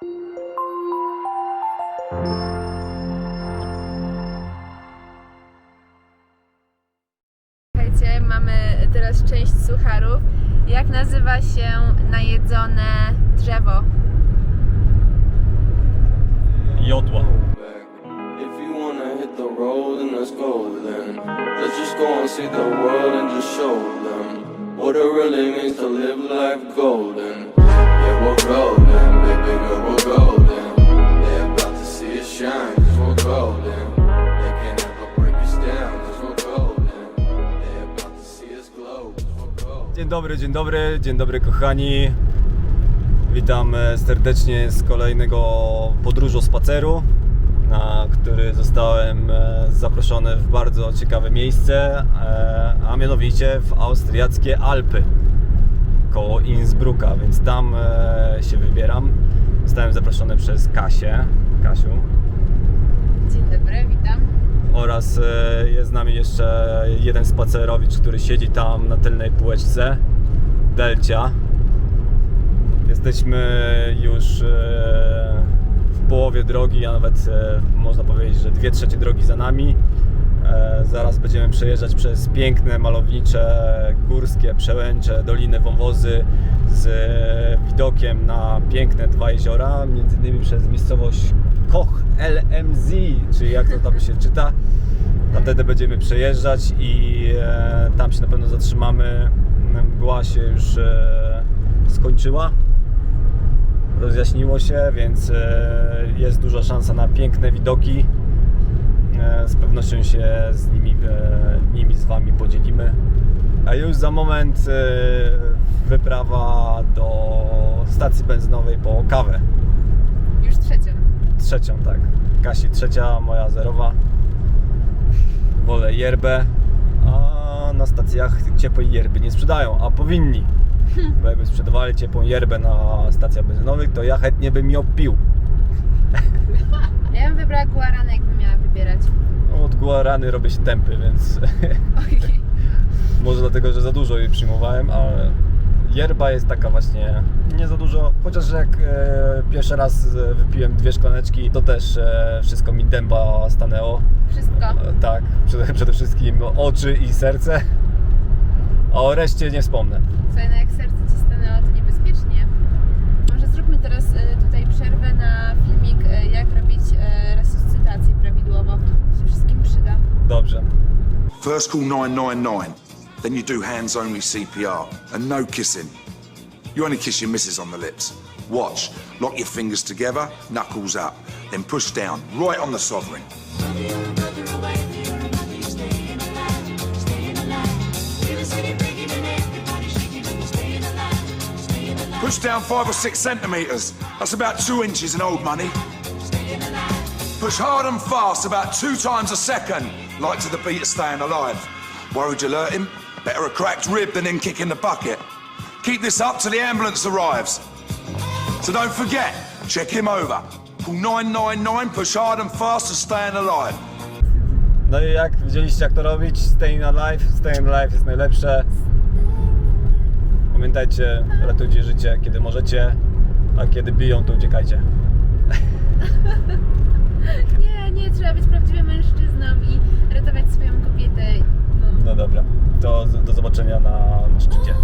Słuchajcie, mamy teraz część sucharów. Jak nazywa się najedzone drzewo? Jodła. If you wanna hit the road, then let's go then. Let's just go and see the world and just show them what it really means to live life golden. Yeah, we're golden, baby girl, dobry, dzień dobry, dzień dobry kochani. Witam e, serdecznie z kolejnego podróżu spaceru, na który zostałem e, zaproszony w bardzo ciekawe miejsce, e, a mianowicie w austriackie Alpy koło Innsbrucka, więc tam się wybieram. Zostałem zaproszony przez Kasię, Kasiu, Dzień dobry, witam. Oraz e, jest z nami jeszcze jeden spacerowicz, który siedzi tam na tylnej półeczce, Delcia. Jesteśmy już e, w połowie drogi, a nawet e, można powiedzieć, że dwie trzecie drogi za nami. Zaraz będziemy przejeżdżać przez piękne, malownicze, górskie przełęcze, doliny, wąwozy z widokiem na piękne dwa jeziora, między innymi przez miejscowość Koch LMZ, czyli jak to tam się czyta. Tamtędy będziemy przejeżdżać i e, tam się na pewno zatrzymamy. Mgła się już e, skończyła, rozjaśniło się, więc e, jest duża szansa na piękne widoki. E, z pewnością się z nimi, e, nimi z Wami podzielimy. A już za moment e, wyprawa do stacji benzynowej po kawę. Już trzecią. Trzecią, tak. Kasi trzecia, moja zerowa. Wolę yerbę, a na stacjach ciepłej yerby nie sprzedają, a powinni. Bo jakby sprzedawali ciepłą yerbę na stacjach benzynowych, to ja chętnie bym ją pił. Ja bym wybrała guaranę, jakbym miała wybierać. Od guarany robię się tępy, więc Ojej. może dlatego, że za dużo jej przyjmowałem, ale yerba jest taka właśnie nie za dużo. Chociaż jak e, pierwszy raz e, wypiłem dwie szklaneczki, to też e, wszystko mi dęba stanęło. Wszystko. E, Tak, przede, przede wszystkim oczy i serce. A o reszcie nie wspomnę. Słuchaj, no jak serce ci stanęło, to niebezpiecznie. Może zróbmy teraz e, tutaj przerwę na filmik, e, jak robić e, resuscytację prawidłowo. Się wszystkim przyda. Dobrze. First call 999, then you do hands only CPR and no kissing. You only kiss your missus on the lips. Watch, lock your fingers together, knuckles up, then push down, right on the sovereign. Push down five or six centimetres. That's about two inches in old money. Push hard and fast, about two times a second, like to the beat of staying alive. Worried you'll hurt him? Better a cracked rib than in kicking the bucket. Keep this up till the ambulance arrives. So don't forget, check him over. Call 999, push hard and fast to staying alive. No i jak widzieliście jak to robić? Staying alive. Staying alive jest najlepsze. Pamiętajcie, ratujcie życie kiedy możecie, a kiedy biją to uciekajcie. Nie, nie, trzeba być prawdziwym mężczyzną i ratować swoją kobietę. No. Dobra, to do zobaczenia na, na szczycie.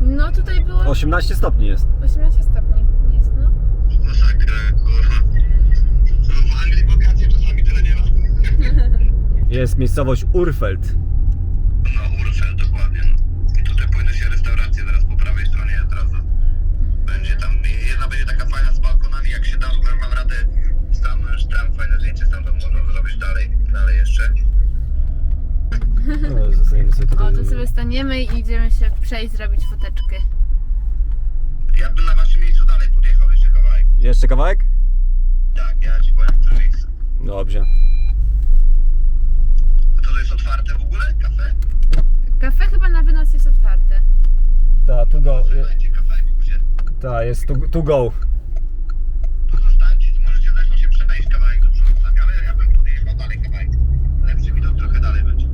No tutaj było 18 stopni jest. 18 stopni. Jest, no. Masakra, kurwa. W Anglii wakacje czasami tyle nie ma. Jest miejscowość Urfeld. No, Urfel, dokładnie. No. I tutaj powinny się restauracje zaraz po prawej stronie od razu. Będzie tam, jedna będzie taka fajna z balkonami, jak się da, wam radę stanąć tam, fajne zdjęcie stamtąd można zrobić dalej, dalej jeszcze. Zostaniemy sobie O, tutaj. to sobie staniemy i idziemy się przejść, zrobić foteczkę. Ja bym na waszym miejscu dalej podjechał, jeszcze kawałek. Jeszcze kawałek? Tak, ja ci powiem, które miejsce. Dobrze. A to jest otwarte w ogóle, kafe? Kafe chyba na wynos jest otwarte. Ta, tu go. Słuchajcie, kawałek gdzie? Ta, jest tu, tu go. Tu zostańcie, możecie zresztą się przejść kawałek do przodu sami, ale ja bym podjechał dalej kawałek. Lepszy widok trochę dalej będzie.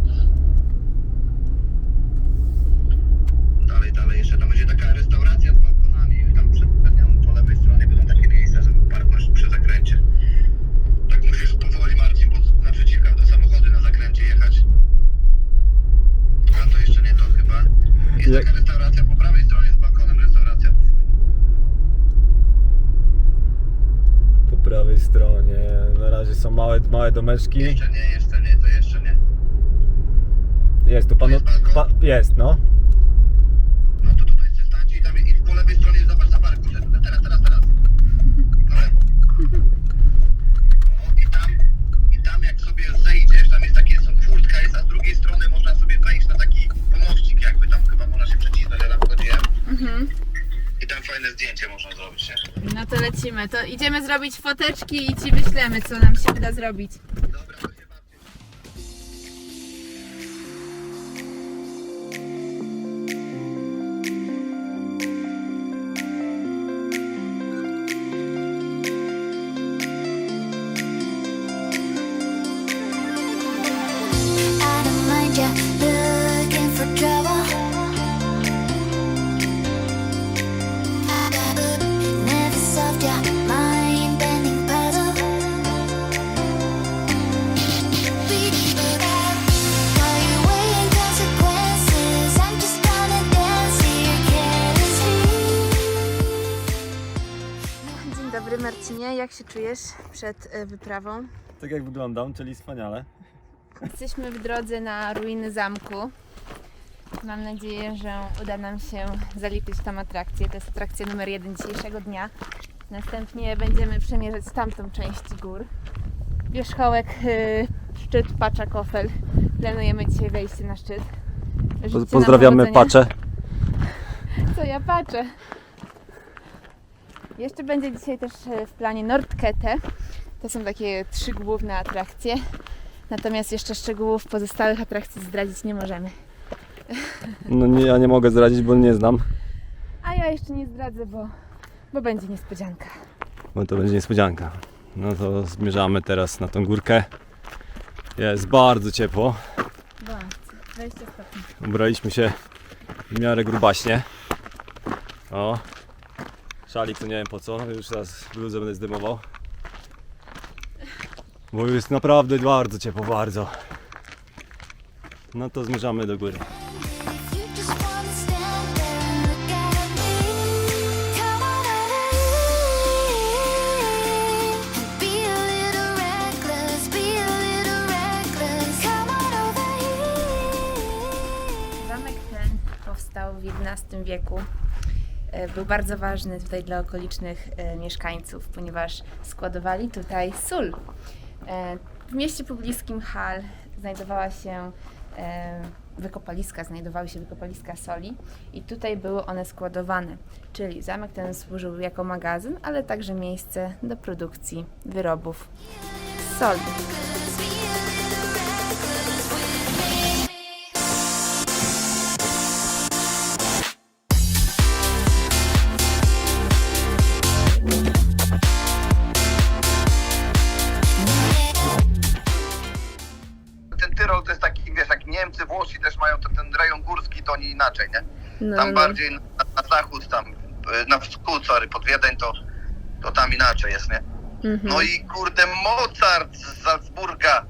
Dalej, dalej, jeszcze tam będzie taka restauracja z balkonami, tam przed nią po lewej stronie będą takie miejsca, żeby parkować przy zakręcie. Tak musisz powoli Marcin, bo naprzeciwka do samochody na zakręcie jechać. A to jeszcze nie to chyba. Jest Jak- restauracja po prawej stronie z balkonem, restauracja. Po prawej stronie. Na razie są małe, małe domeczki. Jeszcze nie, jeszcze nie, to jeszcze nie. Jest tu panu. Pa, jest. No to tutaj się stańcie i tam i po lewej stronie zobacz za parku. że- Teraz, teraz, teraz. Na lewo. O, i tam, i tam jak sobie zejdziesz, tam jest takie, są furtka jest, a z drugiej strony można sobie wejść na taki pomościk jakby, tam chyba można się przecisnąć, ja tam wchodziłem. I tam fajne zdjęcie można zrobić, nie? No to lecimy. To idziemy zrobić foteczki i ci wyślemy, co nam się uda zrobić. Marcinie, jak się czujesz przed e, wyprawą? Tak jak wyglądam, czyli wspaniale. Jesteśmy w drodze na ruiny zamku. Mam nadzieję, że uda nam się zaliczyć tam atrakcję. To jest atrakcja numer jeden dzisiejszego dnia. Następnie będziemy przemierzać tamtą część gór. Wierzchołek, y, szczyt Pacza Kofel. Planujemy dzisiaj wejście na szczyt. Pozdrawiamy. Pacze. Co ja patrzę. Jeszcze będzie dzisiaj też e, w planie Nordkette. To są takie trzy główne atrakcje. Natomiast jeszcze szczegółów pozostałych atrakcji zdradzić nie możemy. No nie, ja nie mogę zdradzić, bo nie znam. A ja jeszcze nie zdradzę, bo, bo będzie niespodzianka. Bo to będzie niespodzianka. No to zmierzamy teraz na tą górkę. Jest bardzo ciepło. Bardzo. 20 stopni. Ubraliśmy się w miarę grubaśnie. O. Szalik to nie wiem po co, już teraz bluzę będę zdejmował. Bo jest naprawdę bardzo ciepło, bardzo. No to zmierzamy do góry. Zamek ten powstał w XI wieku. E, Był bardzo ważny tutaj dla okolicznych e, mieszkańców, ponieważ składowali tutaj sól. E, W mieście pobliskim Hal znajdowała się wykopaliska, znajdowały się wykopaliska soli i tutaj były one składowane. Czyli zamek ten służył jako magazyn, ale także miejsce do produkcji wyrobów soli. No, Tam no. bardziej na, na zachód, tam y, na wschód, sorry, pod Wiedeń, to, to tam inaczej jest, nie? Mhm. No i kurde Mozart z Salzburga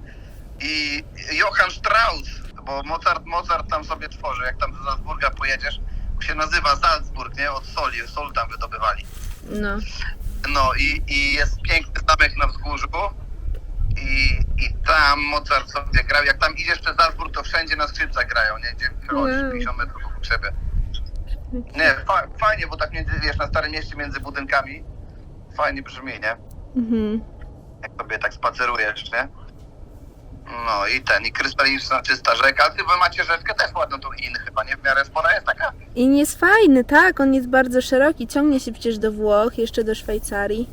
i Johann Strauss, bo Mozart, Mozart tam sobie tworzy, jak tam do Salzburga pojedziesz, się nazywa Salzburg, nie? Od soli, sól tam wydobywali. No. No i, i jest piękny zamek na wzgórzu i, i tam Mozart sobie grał. Jak tam idziesz przez Salzburg, to wszędzie na skrzypcach grają, nie? Gdzie wychodzisz Wow. 50 metrów wokół siebie. Nie, fa- fajnie, bo tak między, wiesz, na Starym Mieście między budynkami fajnie brzmi, nie? Mhm. Jak sobie tak spacerujesz, nie? No i ten, i krystaliczna czysta rzeka. Ty wy macie rzeczkę też ładną tu in chyba, nie? W miarę spora jest taka? I jest fajny, tak, on jest bardzo szeroki, ciągnie się przecież do Włoch, jeszcze do Szwajcarii.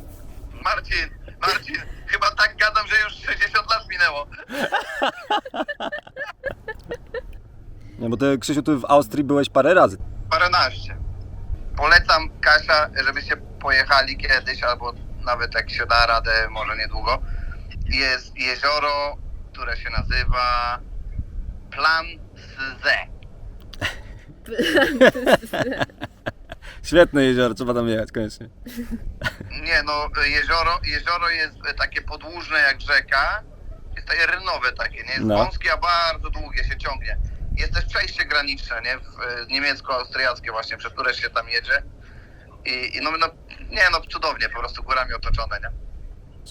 Marcin, Marcin, chyba tak gadam, że już 60 lat minęło. Nie, bo ty, Krzysiu, tu w Austrii byłeś parę razy. Paręnaście. Polecam, Kasia, żebyście pojechali kiedyś, albo nawet jak się da radę, może niedługo. Jest jezioro, które się nazywa Plan Ze. Świetne jezioro, trzeba tam jechać koniecznie. Nie no, jezioro, jezioro jest takie podłużne jak rzeka. Jest takie rynowe takie, nie? Jest No. wąskie, a bardzo długie się ciągnie. Jest też przejście graniczne, nie? W, e, niemiecko-austriackie właśnie, przez które się tam jedzie. I, i no, no, nie no, cudownie, po prostu górami otoczone, nie?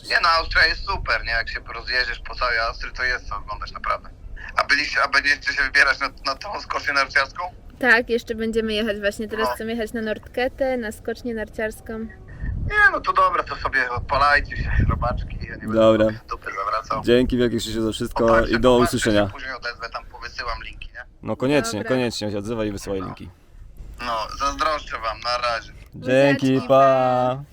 Nie no, Austria jest super, nie? Jak się rozjedziesz po całej Austrii, to jest co oglądać naprawdę. A byliście, a będziecie się wybierać na, na tą skocznię narciarską? Tak, jeszcze będziemy jechać właśnie, teraz No. chcemy jechać na Nordketę, na skocznię narciarską. Nie no, to dobra, to sobie odpalajcie się, robaczki, ja nie będę Dobra. dupy zawracał. Dzięki wielkie Krzysiu za wszystko Popatrzcie, i do usłyszenia. się Później odezwę, tam powysyłam linki, nie? No koniecznie, Dobra. koniecznie się odzywaj i wysyłaj linki. No, zazdroszczę wam, na razie. Dzięki, Buziaczki, pa!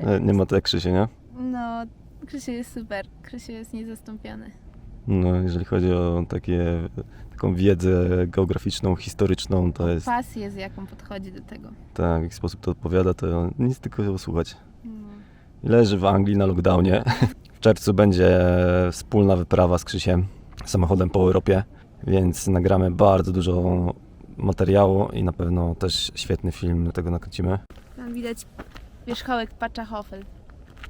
E, Nie ma tak Krzysiu, nie? No, Krzysiu jest super, Krzysiu jest niezastąpiony. No, jeżeli chodzi o takie, taką wiedzę geograficzną, historyczną, to jest Pasję, z jaką podchodzi do tego. tak, w jaki sposób to odpowiada, to nic tylko słuchać. Leży w Anglii na lockdownie. W czerwcu będzie wspólna wyprawa z Krzysiem samochodem po Europie, więc nagramy bardzo dużo materiału i na pewno też świetny film do tego nakręcimy. Tam widać wierzchołek Paczachofel.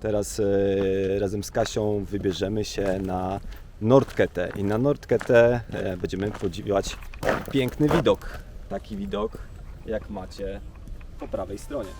Teraz e, razem z Kasią wybierzemy się na Nordketę i na Nordketę e, będziemy podziwiać piękny widok. Taki widok jak macie po prawej stronie.